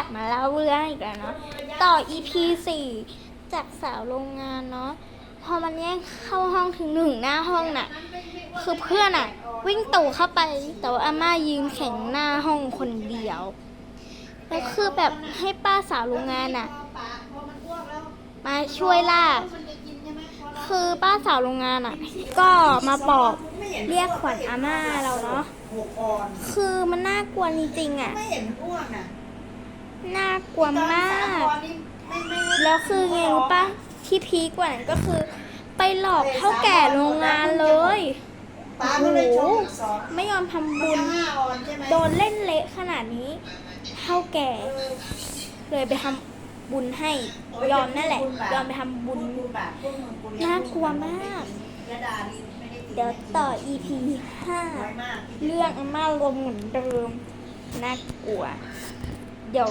ลับมาเล่าเรื่องอีกแล้วเนาะต่อ EP 4จากสาวโรงงานเนาะพอมันแย่งเข้าห้องถึงหนึ่งหน้าห้องน่ะ คือเพื่อนอะ วิ่งตู่เข้าไปแต่ว่าอาม่ายืนแข็งหน้าห้องคนเดียวแล้วคือแบบให้ป้าสาวโรงงานอะ มาช่วยล่าคือป้าสาวโรงงานอะ ก็มาบอกเรียกขวัญอาม่าเราเนาะคือมันน่ากลัวจริงๆอะ นอ้วนอะน่ากลัวมากตอนนี้ไม่ไม่แล้วคือไงรู้ปะที่พีคกว่านั้นก็คือ ไปหลอกเท่าแก่โรงงานเลยป้าก็เลยชมอีกสองไม่ยอมทำบุญห้าอ่อนใช่ไหมโดนเล่นเละขนาดนี้ เท่าแก่เออเลยไปทำบุญให้ ยอมนั่นแหละ ยอมไปทำบุญบุญบาปพวกมึงกูเลี้ยงน่ากลัวมากยาดาดีไม่ได้กินเดี๋ยวต่อ EP น้อยมาก5เรื่องอาม่าลมเหมือนเดิม น่ากลัว เดี๋ยว